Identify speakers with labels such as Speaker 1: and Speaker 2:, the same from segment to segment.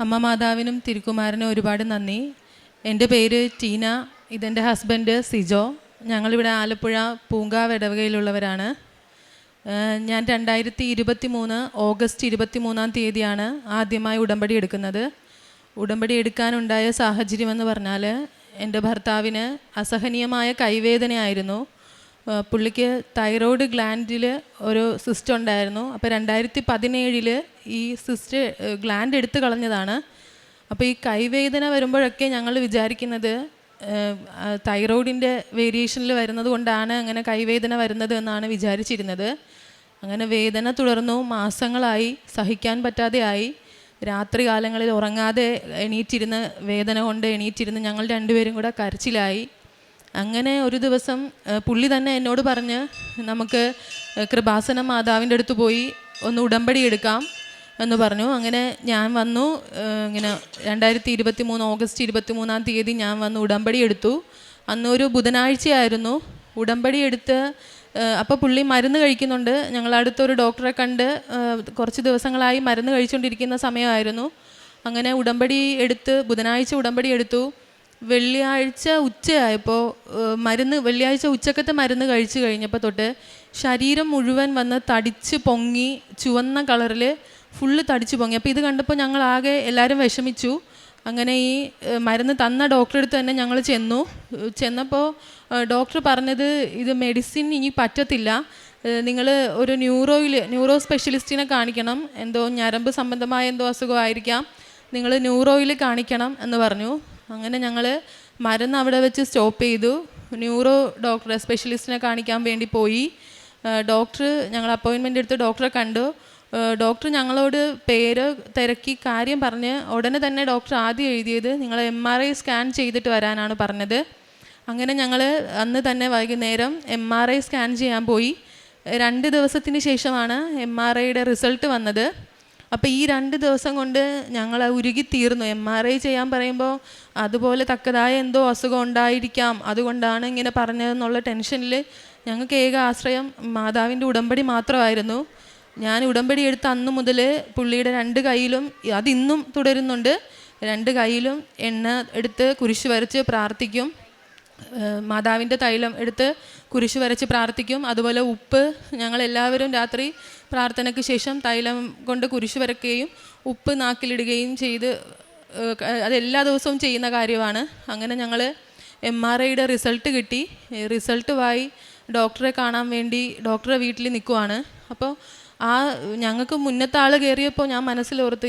Speaker 1: അമ്മ മാതാവിനും തിരുക്കുമാരനും ഒരുപാട് നന്ദി. എന്റെ പേര് ടീന ഇതെന്റെ ഹസ്ബൻഡ് സിജോ. ഞങ്ങളിവിടെ ആലപ്പുഴ പൂങ്കാവ് ഇടവകയിലുള്ളവരാണ് ഞാൻ രണ്ടായിരത്തി ഇരുപത്തി മൂന്ന് ഓഗസ്റ്റ് ഇരുപത്തി മൂന്നാം തീയതിയാണ് ആദ്യമായി ഉടമ്പടി എടുക്കുന്നത്. ഉടമ്പടി എടുക്കാനുണ്ടായ സാഹചര്യമെന്ന് പറഞ്ഞാൽ എന്റെ ഭർത്താവിന് അസഹനീയമായ കൈവേദനയായിരുന്നു. പുള്ളിക്ക് തൈറോയ്ഡ് ഗ്ലാൻഡിൽ ഒരു സിസ്റ്റ് ഉണ്ടായിരുന്നു. അപ്പോൾ രണ്ടായിരത്തി പതിനേഴിൽ ഈ സിസ്റ്റ് ഗ്ലാൻഡ് എടുത്തു കളഞ്ഞതാണ്. അപ്പോൾ ഈ കൈവേദന വരുമ്പോഴൊക്കെ ഞങ്ങൾ വിചാരിക്കുന്നത് തൈറോയിഡിന്റെ വേരിയേഷനിൽ വരുന്നത് കൊണ്ടാണ് അങ്ങനെ കൈവേദന വരുന്നത് എന്നാണ് വിചാരിച്ചിരുന്നത്. അങ്ങനെ വേദന തുടർന്നു മാസങ്ങളായി സഹിക്കാൻ പറ്റാതെയായി. രാത്രി കാലങ്ങളിൽ ഉറങ്ങാതെ എണീറ്റിരുന്ന് വേദന കൊണ്ട് എണീറ്റിരുന്ന് ഞങ്ങൾ രണ്ടുപേരും കൂടെ കരച്ചിലായി. അങ്ങനെ ഒരു ദിവസം പുള്ളി തന്നെ എന്നോട് പറഞ്ഞ് നമുക്ക് കൃപാസന മാതാവിന്റെ അടുത്ത് പോയി ഒന്ന് ഉടമ്പടി എടുക്കാം എന്ന് പറഞ്ഞു. അങ്ങനെ ഞാൻ വന്നു ഇങ്ങനെ രണ്ടായിരത്തി ഇരുപത്തി മൂന്ന് ഓഗസ്റ്റ് ഇരുപത്തി മൂന്നാം തീയതി ഞാൻ വന്ന് ഉടമ്പടി എടുത്തു. അന്നൊരു ബുധനാഴ്ചയായിരുന്നു. ഉടമ്പടി എടുത്ത് അപ്പോൾ പുള്ളി മരുന്ന് കഴിക്കുന്നുണ്ട്. ഞങ്ങൾ അടുത്തൊരു ഡോക്ടറെ കണ്ട് കുറച്ച് ദിവസങ്ങളായി മരുന്ന് കഴിച്ചുകൊണ്ടിരിക്കുന്ന സമയമായിരുന്നു. അങ്ങനെ ഉടമ്പടി എടുത്ത് ബുധനാഴ്ച ഉടമ്പടി എടുത്തു. വെള്ളിയാഴ്ച ഉച്ചയായപ്പോൾ മരുന്ന് വെള്ളിയാഴ്ച ഉച്ചക്കത്തെ മരുന്ന് കഴിച്ചു കഴിഞ്ഞപ്പോൾ തൊട്ട് ശരീരം മുഴുവൻ വന്ന് തടിച്ച് പൊങ്ങി ചുവന്ന കളറിൽ ഫുള്ള് തടിച്ച് പൊങ്ങി. അപ്പോൾ ഇത് കണ്ടപ്പോൾ ഞങ്ങൾ ആകെ എല്ലാവരും വിഷമിച്ചു. അങ്ങനെ ഈ മരുന്ന് തന്ന ഡോക്ടറെ അടുത്ത് തന്നെ ഞങ്ങൾ ചെന്നു. ചെന്നപ്പോൾ ഡോക്ടർ പറഞ്ഞത് ഇത് മെഡിസിൻ ഇനി പറ്റത്തില്ല. നിങ്ങൾ ഒരു ന്യൂറോയിൽ ന്യൂറോ സ്പെഷ്യലിസ്റ്റിനെ കാണിക്കണം. എന്തോ ഞരമ്പ് സംബന്ധമായ എന്തോ അസുഖമായിരിക്കാം നിങ്ങൾ ന്യൂറോയിൽ കാണിക്കണം എന്ന് പറഞ്ഞു. അങ്ങനെ ഞങ്ങൾ മരുന്ന് അവിടെ വെച്ച് സ്റ്റോപ്പ് ചെയ്തു. ന്യൂറോ ഡോക്ടറെ സ്പെഷ്യലിസ്റ്റിനെ കാണിക്കാൻ വേണ്ടി പോയി. ഡോക്ടർ ഞങ്ങൾ അപ്പോയിൻമെന്റ് എടുത്ത് ഡോക്ടറെ കണ്ടു. ഡോക്ടർ ഞങ്ങളോട് പേര് തിരക്കി കാര്യം പറഞ്ഞ് ഉടനെ തന്നെ ഡോക്ടർ ആദ്യം എഴുതിയത് നിങ്ങൾ എം ആർ ഐ സ്കാൻ ചെയ്തിട്ട് വരാനാണ് പറഞ്ഞത്. അങ്ങനെ ഞങ്ങൾ അന്ന് തന്നെ വൈകുന്നേരം എം ആർ ഐ സ്കാൻ ചെയ്യാൻ പോയി. രണ്ട് ദിവസത്തിന് ശേഷമാണ് എം ആർ ഐയുടെ റിസൾട്ട് വന്നത്. അപ്പോൾ ഈ രണ്ട് ദിവസം കൊണ്ട് ഞങ്ങൾ ഉരുകി തീർന്നു. എം ആർ ഐ ചെയ്യാൻ പറയുമ്പോൾ അതുപോലെ തക്കതായ എന്തോ അസുഖം ഉണ്ടായിരിക്കാം. അതുകൊണ്ടാണ് ഇങ്ങനെ പറഞ്ഞതെന്നുള്ള ടെൻഷനിൽ ഞങ്ങൾക്ക് ഏക ആശ്രയം മാതാവിന്റെ ഉടമ്പടി മാത്രമായിരുന്നു. ഞാൻ ഉടമ്പടി എടുത്ത അന്ന് മുതൽ പുള്ളിയുടെ രണ്ട് കയ്യിലും അതിന്നും തുടരുന്നുണ്ട്. രണ്ട് കയ്യിലും എണ്ണ എടുത്ത് കുരിശ് വരച്ച് പ്രാർത്ഥിക്കും. മാതാവിന്റെ തൈലം എടുത്ത് കുരിശ് വരച്ച് പ്രാർത്ഥിക്കും. അതുപോലെ ഉപ്പ് ഞങ്ങൾ എല്ലാവരും രാത്രി പ്രാർത്ഥനയ്ക്ക് ശേഷം തൈലം കൊണ്ട് കുരിശ് വരക്കുകയും ഉപ്പ് നാക്കിലിടുകയും ചെയ്ത് ഏഹ് ക- അത് എല്ലാ ദിവസവും ചെയ്യുന്ന കാര്യമാണ്. അങ്ങനെ ഞങ്ങൾ എം ആർ ഐയുടെ റിസൾട്ട് കിട്ടി. റിസൾട്ടുമായി ഡോക്ടറെ കാണാൻ വേണ്ടി ഡോക്ടറെ വീട്ടിൽ നിൽക്കുവാണ്. അപ്പോൾ ആ ഞങ്ങൾക്ക് മുന്നത്തെ ആൾ കയറിയപ്പോൾ ഞാൻ മനസ്സിലോർത്ത്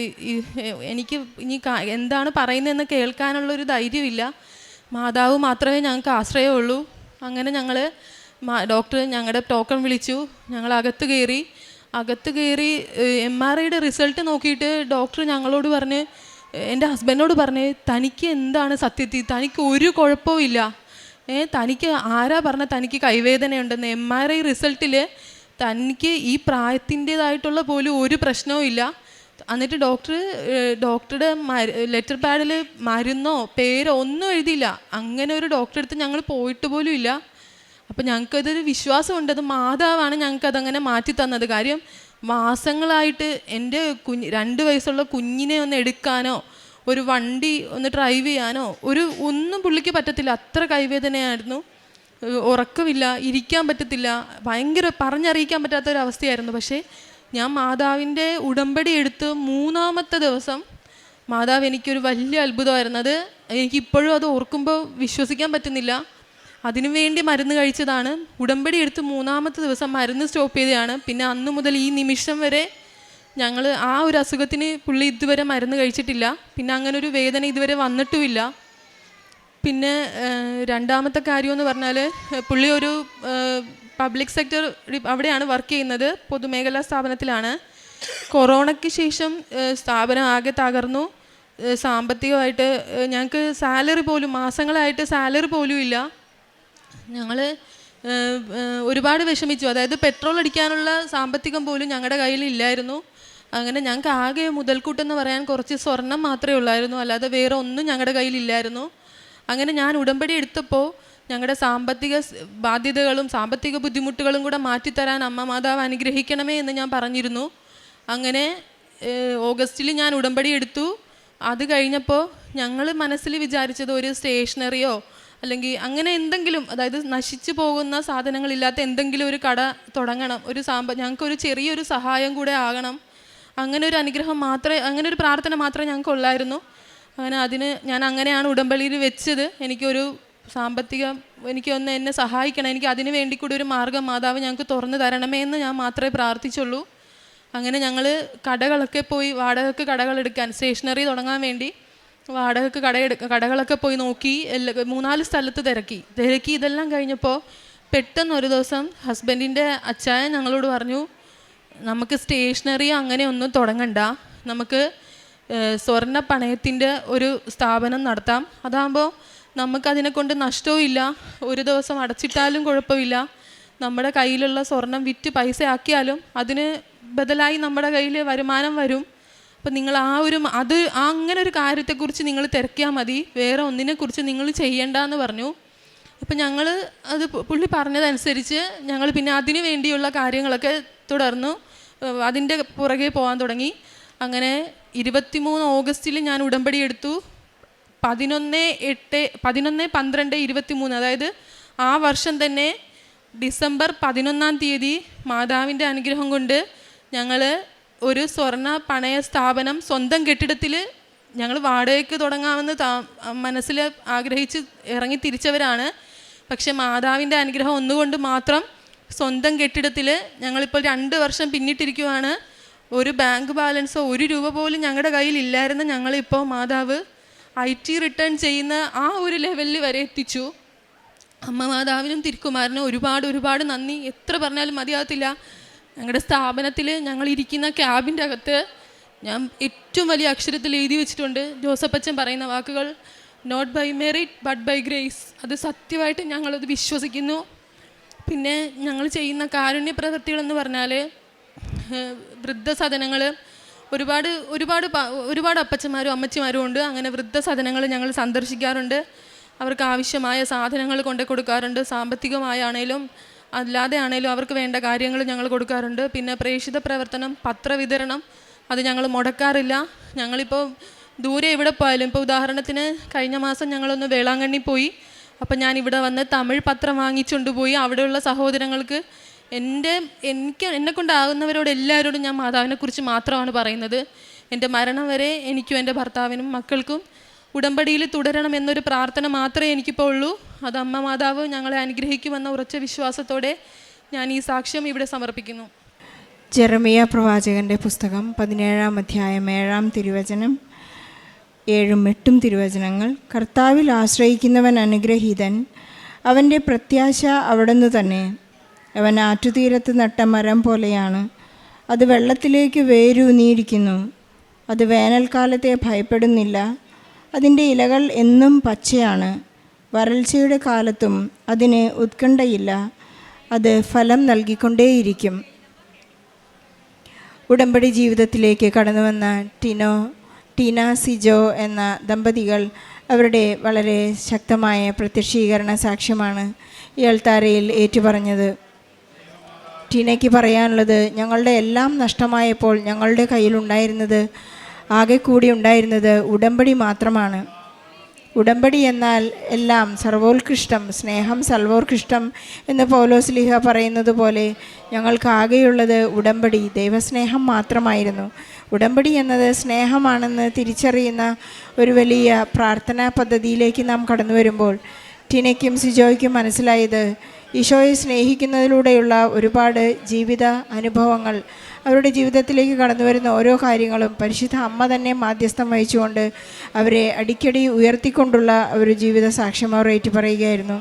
Speaker 1: എനിക്ക് ഇനി എന്താണ് പറയുന്നതെന്ന് കേൾക്കാനുള്ളൊരു ധൈര്യമില്ല. മാതാവ് മാത്രമേ ഞങ്ങൾക്ക് ആശ്രയമുള്ളൂ. അങ്ങനെ ഞങ്ങൾ ഡോക്ടർ ഞങ്ങളുടെ ടോക്കൺ വിളിച്ചു. ഞങ്ങൾ അകത്ത് കയറി. അകത്ത് കയറി എം ആർ ഐയുടെ റിസൾട്ട് നോക്കിയിട്ട് ഡോക്ടർ ഞങ്ങളോട് പറഞ്ഞ് എന്റെ ഹസ്ബൻഡിനോട് പറഞ്ഞ് തനിക്ക് എന്താണ് സത്യത്തിൽ തനിക്ക് ഒരു കുഴപ്പവും ഇല്ല. ഏ തനിക്ക് ആരാ പറഞ്ഞ തനിക്ക് കൈവേദനയുണ്ടെന്ന്. എം ആർ ഐ റിസൾട്ടിൽ തനിക്ക് ഈ പ്രായത്തിന്റേതായിട്ടുള്ള പോലും ഒരു പ്രശ്നവും ഇല്ല. എന്നിട്ട് ഡോക്ടർ ഡോക്ടറുടെ ലെറ്റർ പാഡിൽ മരുന്നോ പേരോ ഒന്നും എഴുതിയില്ല. അങ്ങനെ ഒരു ഡോക്ടറെ അടുത്ത് ഞങ്ങൾ പോയിട്ട് പോലും ഇല്ല. അപ്പം ഞങ്ങൾക്കതൊരു വിശ്വാസമുണ്ട്. അത് മാതാവാണ് ഞങ്ങൾക്ക് അതങ്ങനെ മാറ്റി തന്നത്. കാര്യം മാസങ്ങളായിട്ട് എന്റെ കുഞ്ഞ് രണ്ട് വയസ്സുള്ള കുഞ്ഞിനെ ഒന്ന് എടുക്കാനോ ഒരു വണ്ടി ഒന്ന് ഡ്രൈവ് ചെയ്യാനോ ഒരു ഒന്നും പുള്ളിക്ക് പറ്റത്തില്ല. അത്ര കൈവേദനയായിരുന്നു. ഉറക്കമില്ല ഇരിക്കാൻ പറ്റത്തില്ല. ഭയങ്കര പറഞ്ഞറിയിക്കാൻ പറ്റാത്ത ഒരു അവസ്ഥയായിരുന്നു പക്ഷേ ഞാൻ മാതാവിന്റെ ഉടമ്പടി എടുത്ത് മൂന്നാമത്തെ ദിവസം മാതാവ് എനിക്കൊരു വലിയ അത്ഭുതമായിരുന്നു. അത് എനിക്കിപ്പോഴും അത് ഓർക്കുമ്പോൾ വിശ്വസിക്കാൻ പറ്റുന്നില്ല. അതിനുവേണ്ടി മരുന്ന് കഴിച്ചതാണ്. ഉടമ്പടി എടുത്ത് മൂന്നാമത്തെ ദിവസം മരുന്ന് സ്റ്റോപ്പ് ചെയ്തതാണ്. പിന്നെ അന്ന് മുതൽ ഈ നിമിഷം വരെ ഞങ്ങൾ ആ ഒരു അസുഖത്തിന് പുള്ളി ഇതുവരെ മരുന്ന് കഴിച്ചിട്ടില്ല. പിന്നെ അങ്ങനെ ഒരു വേദന ഇതുവരെ വന്നിട്ടുമില്ല. പിന്നെ രണ്ടാമത്തെ കാര്യം എന്ന് പറഞ്ഞാൽ പുള്ളി ഒരു പബ്ലിക് സെക്ടർ അവിടെയാണ് വർക്ക് ചെയ്യുന്നത് പൊതുമേഖലാ സ്ഥാപനത്തിലാണ്. കൊറോണയ്ക്ക് ശേഷം സ്ഥാപനം ആകെ തകർന്നു. സാമ്പത്തികമായിട്ട് ഞങ്ങൾക്ക് സാലറി പോലും മാസങ്ങളായിട്ട് സാലറി പോലും ഇല്ല. ഞങ്ങൾ ഒരുപാട് വിഷമിച്ചു. അതായത് പെട്രോൾ അടിക്കാനുള്ള സാമ്പത്തികം പോലും ഞങ്ങളുടെ കയ്യിൽ ഇല്ലായിരുന്നു. അങ്ങനെ ഞങ്ങൾക്ക് ആകെ മുതൽക്കൂട്ടെന്ന് പറയാൻ കുറച്ച് സ്വർണം മാത്രമേ ഉള്ളായിരുന്നു. അല്ലാതെ വേറെ ഒന്നും ഞങ്ങളുടെ കയ്യിലില്ലായിരുന്നു അങ്ങനെ ഞാൻ ഉടമ്പടി എടുത്തപ്പോൾ ഞങ്ങളുടെ സാമ്പത്തിക ബാധ്യതകളും സാമ്പത്തിക ബുദ്ധിമുട്ടുകളും കൂടെ മാറ്റിത്തരാൻ അമ്മ മാതാവ് അനുഗ്രഹിക്കണമേ എന്ന് ഞാൻ പറഞ്ഞിരുന്നു. അങ്ങനെ ഓഗസ്റ്റിൽ ഞാൻ ഉടമ്പടി എടുത്തു. അത് കഴിഞ്ഞപ്പോൾ ഞങ്ങൾ മനസ്സിൽ വിചാരിച്ചത് ഒരു സ്റ്റേഷനറിയോ അല്ലെങ്കിൽ അങ്ങനെ എന്തെങ്കിലും അതായത് നശിച്ചു പോകുന്ന സാധനങ്ങളില്ലാത്ത എന്തെങ്കിലും ഒരു കട തുടങ്ങണം. ഒരു സാമ്പ ഞങ്ങൾക്കൊരു ചെറിയൊരു സഹായം കൂടെ ആകണം. അങ്ങനെ ഒരു അനുഗ്രഹം മാത്രമേ അങ്ങനെ ഒരു പ്രാർത്ഥന മാത്രമേ ഞങ്ങൾക്ക് ഉള്ളായിരുന്നു അങ്ങനെ അതിന് ഞാൻ അങ്ങനെയാണ് ഉടമ്പള്ളിയിൽ വെച്ചത്. എനിക്കൊരു സാമ്പത്തിക എനിക്ക് ഒന്ന് എന്നെ സഹായിക്കണം. എനിക്ക് അതിന് വേണ്ടി കൂടി ഒരു മാർഗം മാതാവ് ഞങ്ങൾക്ക് തുറന്നു തരണമേ എന്ന് ഞാൻ മാത്രമേ പ്രാർത്ഥിച്ചുള്ളൂ. അങ്ങനെ ഞങ്ങൾ കടകളൊക്കെ പോയി വാടകയ്ക്ക് കടകളെടുക്കാൻ സ്റ്റേഷനറി തുടങ്ങാൻ വേണ്ടി വാടകയ്ക്ക് കടയെടുക്ക കടകളൊക്കെ പോയി നോക്കി എല്ലാ മൂന്നാൽ സ്ഥലത്ത് തിരക്കി. തിരക്കി ഇതെല്ലാം കഴിഞ്ഞപ്പോൾ പെട്ടെന്ന് ഒരു ദിവസം ഹസ്ബൻഡിന്റെ അച്ചായൻ ഞങ്ങളോട് പറഞ്ഞു നമുക്ക് സ്റ്റേഷനറി അങ്ങനെ ഒന്നും തുടങ്ങണ്ട. നമുക്ക് സ്വർണ പണയത്തിന്റെ ഒരു സ്ഥാപനം നടത്താം. അതാകുമ്പോൾ നമുക്കതിനെ കൊണ്ട് നഷ്ടവും ഇല്ല. ഒരു ദിവസം അടച്ചിട്ടാലും കുഴപ്പമില്ല. നമ്മുടെ കയ്യിലുള്ള സ്വർണം വിറ്റ് പൈസ ആക്കിയാലും അതിന് ബദലായി നമ്മുടെ കയ്യിൽ വരുമാനം വരും. അപ്പം നിങ്ങൾ ആ ഒരു അത് ആ അങ്ങനെ ഒരു കാര്യത്തെക്കുറിച്ച് നിങ്ങൾ തിരക്കിയാൽ മതി. വേറെ ഒന്നിനെക്കുറിച്ച് നിങ്ങൾ ചെയ്യേണ്ട എന്ന് പറഞ്ഞു. അപ്പം ഞങ്ങൾ അത് പുള്ളി പറഞ്ഞതനുസരിച്ച് ഞങ്ങൾ പിന്നെ അതിനു വേണ്ടിയുള്ള കാര്യങ്ങളൊക്കെ തുടർന്നു. അതിന്റെ പുറകെ പോകാൻ തുടങ്ങി. അങ്ങനെ ഇരുപത്തിമൂന്ന് ഓഗസ്റ്റിൽ ഞാൻ ഉടമ്പടി എടുത്തു. പതിനൊന്ന് എട്ട് പതിനൊന്ന് പന്ത്രണ്ട് ഇരുപത്തി മൂന്ന് അതായത് ആ വർഷം തന്നെ ഡിസംബർ പതിനൊന്നാം തീയതി മാതാവിന്റെ അനുഗ്രഹം കൊണ്ട് ഞങ്ങൾ ഒരു സ്വർണ പണയ സ്ഥാപനം സ്വന്തം കെട്ടിടത്തിൽ ഞങ്ങൾ വാടകയ്ക്ക് തുടങ്ങാമെന്ന് താ മനസ്സിൽ ആഗ്രഹിച്ച് ഇറങ്ങി തിരിച്ചവരാണ്. പക്ഷെ മാതാവിന്റെ അനുഗ്രഹം ഒന്നുകൊണ്ട് മാത്രം സ്വന്തം കെട്ടിടത്തിൽ ഞങ്ങളിപ്പോൾ രണ്ട് വർഷം പിന്നിട്ടിരിക്കുവാണ്. ഒരു ബാങ്ക് ബാലൻസോ ഒരു രൂപ പോലും ഞങ്ങളുടെ കയ്യിൽ ഇല്ലായിരുന്ന ഞങ്ങളിപ്പോൾ മാതാവ് ഐ ടി റിട്ടേൺ ചെയ്യുന്ന ആ ഒരു ലെവലിൽ വരെ എത്തിച്ചു. അമ്മ മാതാവിനും തിരുക്കുമാരനും ഒരുപാട് ഒരുപാട് നന്ദി. എത്ര പറഞ്ഞാലും മതിയാകത്തില്ല. ഞങ്ങളുടെ സ്ഥാപനത്തിൽ ഞങ്ങൾ ഇരിക്കുന്ന ക്യാബിന്റെ അകത്ത് ഞാൻ ഏറ്റവും വലിയ അക്ഷരത്തിൽ എഴുതി വെച്ചിട്ടുണ്ട്. ജോസഫ് അച്ഛൻ പറയുന്ന വാക്കുകൾ not by merit but by grace അത് സത്യമായിട്ട് ഞങ്ങളത് വിശ്വസിക്കുന്നു. പിന്നെ ഞങ്ങൾ ചെയ്യുന്ന കാരുണ്യ പ്രവൃത്തികളെന്ന് പറഞ്ഞാൽ വൃദ്ധസദനങ്ങൾ ഒരുപാട് ഒരുപാട് ഒരുപാട് അപ്പച്ചന്മാരും അമ്മച്ചിമാരും ഉണ്ട്. അങ്ങനെ വൃദ്ധസദനങ്ങൾ ഞങ്ങൾ സന്ദർശിക്കാറുണ്ട്. അവർക്ക് ആവശ്യമായ സാധനങ്ങൾ കൊണ്ടു കൊടുക്കാറുണ്ട്. സാമ്പത്തികമായാണേലും അല്ലാതെ ആണേലും അവർക്ക് വേണ്ട കാര്യങ്ങൾ ഞങ്ങൾ കൊടുക്കാറുണ്ട്. പിന്നെ പ്രേക്ഷിത പ്രവർത്തനം പത്രവിതരണം അത് ഞങ്ങൾ മുടക്കാറില്ല. ഞങ്ങളിപ്പോൾ ദൂരെ എവിടെ പോയാലും ഇപ്പോൾ ഉദാഹരണത്തിന് കഴിഞ്ഞ മാസം ഞങ്ങളൊന്ന് വേളാങ്കണ്ണി പോയി. അപ്പം ഞാൻ ഇവിടെ വന്ന് തമിഴ് പത്രം വാങ്ങിച്ചുകൊണ്ട് പോയി. അവിടെയുള്ള സഹോദരങ്ങൾക്ക് എന്റെ എനിക്ക് എന്നെ കൊണ്ടാകുന്നവരോട് എല്ലാവരോടും ഞാൻ മാതാവിനെക്കുറിച്ച് മാത്രമാണ് പറയുന്നത്. എന്റെ മരണം വരെ എനിക്കും എന്റെ ഭർത്താവിനും മക്കൾക്കും ഉടമ്പടിയിൽ തുടരണം എന്നൊരു പ്രാർത്ഥന മാത്രമേ എനിക്കിപ്പോൾ ഉള്ളൂ. അത് അമ്മ മാതാവ് ഞങ്ങളെ അനുഗ്രഹിക്കുമെന്ന ഉറച്ച വിശ്വാസത്തോടെ ഞാൻ ഈ സാക്ഷ്യം ഇവിടെ സമർപ്പിക്കുന്നു.
Speaker 2: ജെറമിയ പ്രവാചകന്റെ പുസ്തകം പതിനേഴാം അധ്യായം ഏഴാം തിരുവചനം ഏഴും എട്ടും തിരുവചനങ്ങൾ. കർത്താവിൽ ആശ്രയിക്കുന്നവൻ അനുഗ്രഹീതൻ അവന്റെ പ്രത്യാശ അവിടുന്ന് തന്നെ. അവൻ ആറ്റുതീരത്ത് നട്ട മരം പോലെയാണ്. അത് വെള്ളത്തിലേക്ക് വേരൂന്നിയിരിക്കുന്നു അത് വേനൽക്കാലത്തെ ഭയപ്പെടുന്നില്ല. അതിന്റെ ഇലകൾ എന്നും പച്ചയാണ്. വരൾച്ചയുടെ കാലത്തും അതിന് ഉത്കണ്ഠയില്ല. അത് ഫലം നൽകിക്കൊണ്ടേയിരിക്കും. ഉടമ്പടി ജീവിതത്തിലേക്ക് കടന്നു വന്ന ടിനോ ടീന സിജോ എന്ന ദമ്പതികൾ അവരുടെ വളരെ ശക്തമായ പ്രത്യക്ഷീകരണ സാക്ഷ്യമാണ് ഈ അൾത്താരയിൽ ഏറ്റുപറഞ്ഞത്. ടീനയ്ക്ക് പറയാനുള്ളത് ഞങ്ങളുടെ എല്ലാം നഷ്ടമായപ്പോൾ ഞങ്ങളുടെ കയ്യിലുണ്ടായിരുന്നത് ആകെ കൂടി ഉണ്ടായിരുന്നത് ഉടമ്പടി മാത്രമാണ്. ഉടമ്പടി എന്നാൽ എല്ലാം സർവോത്കൃഷ്ടം സ്നേഹം സർവോത്കൃഷ്ടം എന്ന് പൗലോസ്ലിഹ പറയുന്നത് പോലെ ഞങ്ങൾക്ക് ആകെയുള്ളത് ഉടമ്പടി ദൈവസ്നേഹം മാത്രമായിരുന്നു. ഉടമ്പടി എന്നത് സ്നേഹമാണെന്ന് തിരിച്ചറിയുന്ന ഒരു വലിയ പ്രാർത്ഥനാ പദ്ധതിയിലേക്ക് നാം കടന്നു വരുമ്പോൾ ടിനയ്ക്കും സിജോയ്ക്കും മനസ്സിലായത് ഈശോയെ സ്നേഹിക്കുന്നതിലൂടെയുള്ള ഒരുപാട് ജീവിത അനുഭവങ്ങൾ അവരുടെ ജീവിതത്തിലേക്ക് കടന്നു വരുന്ന ഓരോ കാര്യങ്ങളും പരിശുദ്ധ അമ്മ തന്നെ മാധ്യസ്ഥം വഹിച്ചുകൊണ്ട് അവരെ അടിക്കടി ഉയർത്തിക്കൊണ്ടുള്ള ഒരു ജീവിത സാക്ഷ്യം അവർ ഏറ്റു പറയുകയായിരുന്നു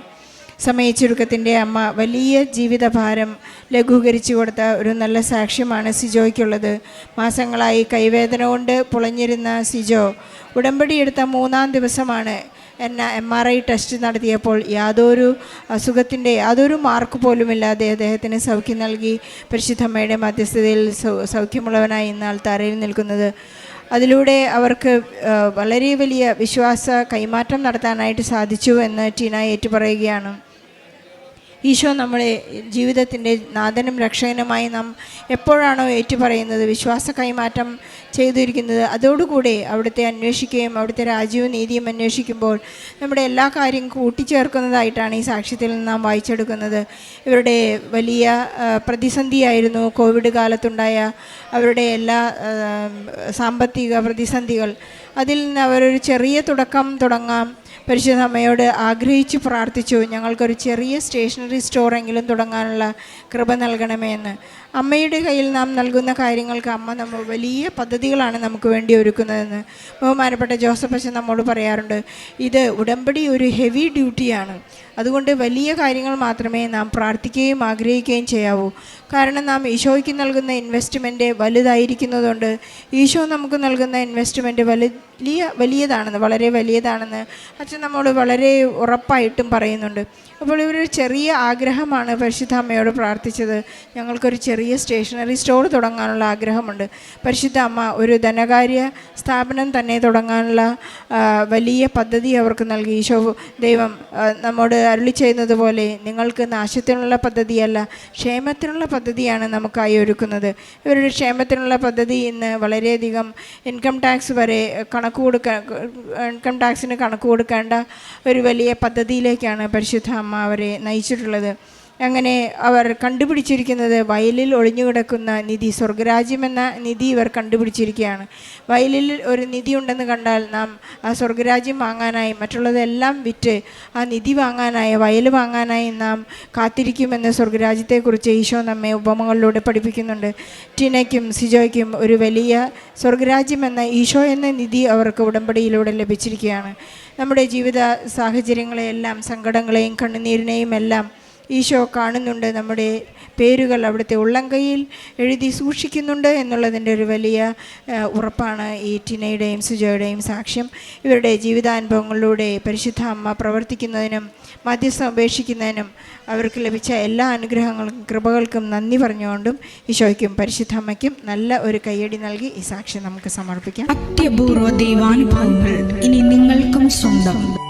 Speaker 2: സമയച്ചുരുക്കത്തിന്റെ അമ്മ വലിയ ജീവിതഭാരം ലഘൂകരിച്ചു കൊടുത്ത ഒരു നല്ല സാക്ഷ്യമാണ് സിജോയ്ക്കുള്ളത്. മാസങ്ങളായി കൈവേദന കൊണ്ട് പുളഞ്ഞിരുന്ന സിജോ ഉടമ്പടിയെടുത്ത മൂന്നാം ദിവസമാണ് എന്ന എം ആർ ഐ ടെസ്റ്റ് നടത്തിയപ്പോൾ യാതൊരു അസുഖത്തിന്റെ യാതൊരു മാർക്ക് പോലുമില്ലാതെ അദ്ദേഹത്തിന് സൗഖ്യം നൽകി. പരിശുദ്ധമ്മയുടെ മധ്യസ്ഥതയിൽ സൗഖ്യമുള്ളവനായി ഇന്നാൾ തറയിൽ നിൽക്കുന്നത്. അതിലൂടെ അവർക്ക് വളരെ വലിയ വിശ്വാസ കൈമാറ്റം നടത്താനായിട്ട് സാധിച്ചു എന്ന് ടീന ഏറ്റുപറയുകയാണ്. ഈശോ നമ്മുടെ ജീവിതത്തിന്റെ നാഥനും രക്ഷകനുമായി നാം എപ്പോഴാണോ ഏറ്റുപറയുന്നത് വിശ്വാസ കൈമാറ്റം ചെയ്തിരിക്കുന്നത് അതോടുകൂടി അവിടുത്തെ അന്വേഷിക്കുകയും അവിടുത്തെ രാജ്യവും നീതിയും അന്വേഷിക്കുമ്പോൾ നമ്മുടെ എല്ലാ കാര്യം കൂട്ടിച്ചേർക്കുന്നതായിട്ടാണ് ഈ സാക്ഷ്യത്തിൽ നിന്ന് നാം വായിച്ചെടുക്കുന്നത്. ഇവരുടെ വലിയ പ്രതിസന്ധിയായിരുന്നു കോവിഡ് കാലത്തുണ്ടായ അവരുടെ എല്ലാ സാമ്പത്തിക പ്രതിസന്ധികൾ. അതിൽ നിന്ന് അവരൊരു ചെറിയ തുടക്കം തുടങ്ങാം. പരിശുദ്ധ അമ്മയോട് ആഗ്രഹിച്ചു പ്രാർത്ഥിച്ചു. ഞങ്ങൾക്കൊരു ചെറിയ സ്റ്റേഷനറി സ്റ്റോറെങ്കിലും തുടങ്ങാനുള്ള കൃപ നൽകണമേ എന്ന്. അമ്മയുടെ കയ്യിൽ നാം നൽകുന്ന കാര്യങ്ങൾക്ക് അമ്മ നമ്മൾ വലിയ പദ്ധതികളാണ് നമുക്ക് വേണ്ടി ഒരുക്കുന്നതെന്ന് ബഹുമാനപ്പെട്ട ജോസഫ് അച്ഛൻ നമ്മോട് പറയാറുണ്ട്. ഇത് ഉടമ്പടി ഒരു ഹെവി ഡ്യൂട്ടിയാണ്. അതുകൊണ്ട് വലിയ കാര്യങ്ങൾ മാത്രമേ നാം പ്രാർത്ഥിക്കുകയും ആഗ്രഹിക്കുകയും ചെയ്യാവൂ. കാരണം നാം ഈശോയ്ക്ക് നൽകുന്ന ഇൻവെസ്റ്റ്മെന്റ് വലുതായിരിക്കുന്നതുകൊണ്ട് ഈശോ നമുക്ക് നൽകുന്ന ഇൻവെസ്റ്റ്മെന്റ് വലിയ വലിയതാണെന്ന് വളരെ വലിയതാണെന്ന് അച്ഛൻ നമ്മോട് വളരെ ഉറപ്പായിട്ടും പറയുന്നുണ്ട്. അപ്പോൾ ഇവരൊരു ചെറിയ ആഗ്രഹമാണ് പരിശുദ്ധ അമ്മയോട് പ്രാർത്ഥിച്ചത്. ഞങ്ങൾക്കൊരു ചെറിയ സ്റ്റേഷനറി സ്റ്റോർ തുടങ്ങാനുള്ള ആഗ്രഹമുണ്ട്. പരിശുദ്ധ അമ്മ ഒരു ധനകാര്യ സ്ഥാപനം തന്നെ തുടങ്ങാനുള്ള വലിയ പദ്ധതി അവർക്ക് നൽകി. ഈശോ ദൈവം നമ്മോട് അരുളി ചെയ്യുന്നത് പോലെ നിങ്ങൾക്ക് നാശത്തിനുള്ള പദ്ധതിയല്ല ക്ഷേമത്തിനുള്ള പദ്ധതിയാണ് നമുക്കായി ഒരുക്കുന്നത്. ഇവരുടെ ക്ഷേമത്തിനുള്ള പദ്ധതി ഇന്ന് വളരെയധികം ഇൻകം ടാക്സ് വരെ കണക്ക് കൊടുക്കാൻ ഇൻകം ടാക്സിന് കണക്ക് കൊടുക്കേണ്ട ഒരു വലിയ പദ്ധതിയിലേക്കാണ് പരിശുദ്ധ അമ്മ അവരെ നയിച്ചിട്ടുള്ളത്. അങ്ങനെ അവർ കണ്ടുപിടിച്ചിരിക്കുന്നത് വയലിൽ ഒളിഞ്ഞു കിടക്കുന്ന നിധി സ്വർഗരാജ്യമെന്ന നിധി ഇവർ കണ്ടുപിടിച്ചിരിക്കുകയാണ്. വയലിൽ ഒരു നിധി ഉണ്ടെന്ന് കണ്ടാൽ നാം ആ സ്വർഗരാജ്യം വാങ്ങാനായി മറ്റുള്ളതെല്ലാം വിറ്റ് ആ നിധി വാങ്ങാനായി വയൽ വാങ്ങാനായി നാം കാത്തിരിക്കുമെന്ന് സ്വർഗരാജ്യത്തെക്കുറിച്ച് ഈശോ നമ്മെ ഉപമകളിലൂടെ പഠിപ്പിക്കുന്നുണ്ട്. ടിനയ്ക്കും സിജോയ്ക്കും ഒരു വലിയ സ്വർഗരാജ്യമെന്ന ഈശോ എന്ന നിധി അവർക്ക് ഉടമ്പടിയിലൂടെ ലഭിച്ചിരിക്കുകയാണ്. നമ്മുടെ ജീവിത സാഹചര്യങ്ങളെയെല്ലാം സങ്കടങ്ങളെയും കണ്ണുനീരിനെയും എല്ലാം ഈശോ കാണുന്നുണ്ട്. നമ്മുടെ പേരുകൾ അവിടുത്തെ ഉള്ളംകൈയിൽ എഴുതി സൂക്ഷിക്കുന്നുണ്ട് എന്നുള്ളതിന്റെ ഒരു വലിയ ഉറപ്പാണ് ഈ ടിനയുടെയും സുജയുടെയും സാക്ഷ്യം. ഇവരുടെ ജീവിതാനുഭവങ്ങളിലൂടെ പരിശുദ്ധ അമ്മ പ്രവർത്തിക്കുന്നതിനും മധ്യസ്ഥം ഉപേക്ഷിക്കുന്നതിനും അവർക്ക് ലഭിച്ച എല്ലാ അനുഗ്രഹങ്ങൾക്കും കൃപകൾക്കും നന്ദി പറഞ്ഞുകൊണ്ടും ഈശോയ്ക്കും പരിശുദ്ധ അമ്മയ്ക്കും നല്ല ഒരു കയ്യടി നൽകി ഈ സാക്ഷ്യം നമുക്ക് സമർപ്പിക്കാം.
Speaker 3: അത്യപൂർവ ദൈവാനുഭവങ്ങൾ ഇനി നിങ്ങൾക്കും സ്വന്തം.